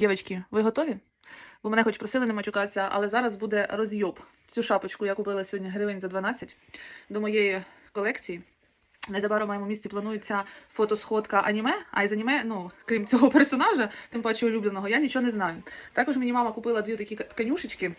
Дівчатки, ви готові? Бо мене хоч просили не матюкатися, але зараз буде розйоб. Цю шапочку я купила сьогодні гривень за 12 до моєї колекції. Незабаром в моєму місці планується фотосходка аніме, а із аніме, ну, крім цього персонажа, тим паче улюбленого, я нічого не знаю. Також мені мама купила дві такі тканюшечки.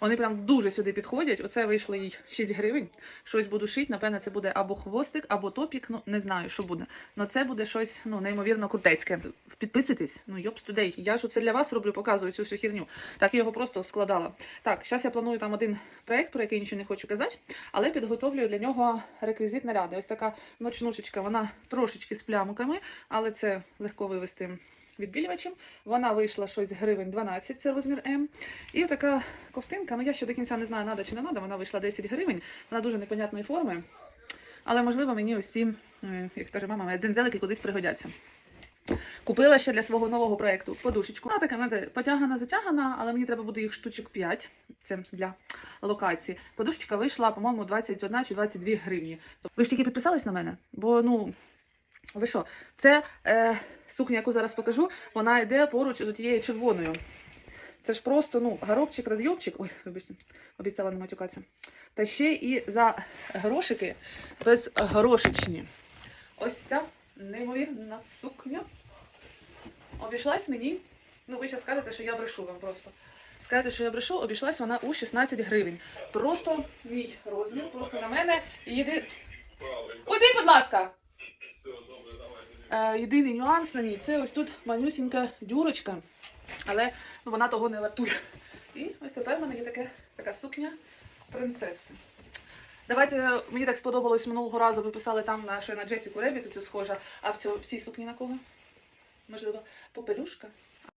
Вони прям дуже сюди підходять. Оце вийшло їй 6 гривень. Щось буду шити. Напевно, це буде або хвостик, або топік. Ну не знаю, що буде. Но це буде щось ну неймовірно крутецьке. Підписуйтесь. Ну йопс тудей. Я ж це для вас роблю, показую цю всю херню. Так я його просто складала. Так, зараз я планую там один проект, про який нічого не хочу казати, але підготовлюю для нього реквізит наряди. Ось така ночнушечка, вона трошечки з плямками, але це легко вивести відбілювачем. Вона вийшла щось гривень 12, це розмір М. І така ковтинка, ну я ще до кінця не знаю, надо чи не надо, вона вийшла 10 гривень, вона дуже непонятної форми. Але можливо мені ось е, як каже мама, дзензелики кудись пригодяться. Купила ще для свого нового проєкту подушечку. Вона така, знаєте, потягана, затягана, але мені треба буде їх штучок 5. Це для локації. Подушечка вийшла, по-моєму, 21 чи 22 гривні. Ви ж тільки підписались на мене? Бо ну. Ви що? Це е, сукня, яку зараз покажу, вона йде поруч з тією червоною. Це ж просто ну, горобчик, розйобчик. Ой, вибачте, обіцяла не матюкатися. Та ще і за грошики безгрошечні. Ось ця неймовірна сукня. Обійшлась мені. Ну, ви ще скажете, що я брешу вам просто. Скажете, що я брешу, обійшлась вона у 16 гривень. Просто мій розмір, просто на мене. І єди... Уйди, будь ласка! Е, єдиний нюанс на ній це ось тут манюсінька дюрочка, але ну, вона того не вартує. І ось тепер в мене є таке, така сукня принцеси. Давайте мені так сподобалось минулого разу. Ви писали там на що на Джесіку Ребіт цю схожа, а в, цьо, в цій сукні на кого? Можливо, попелюшка?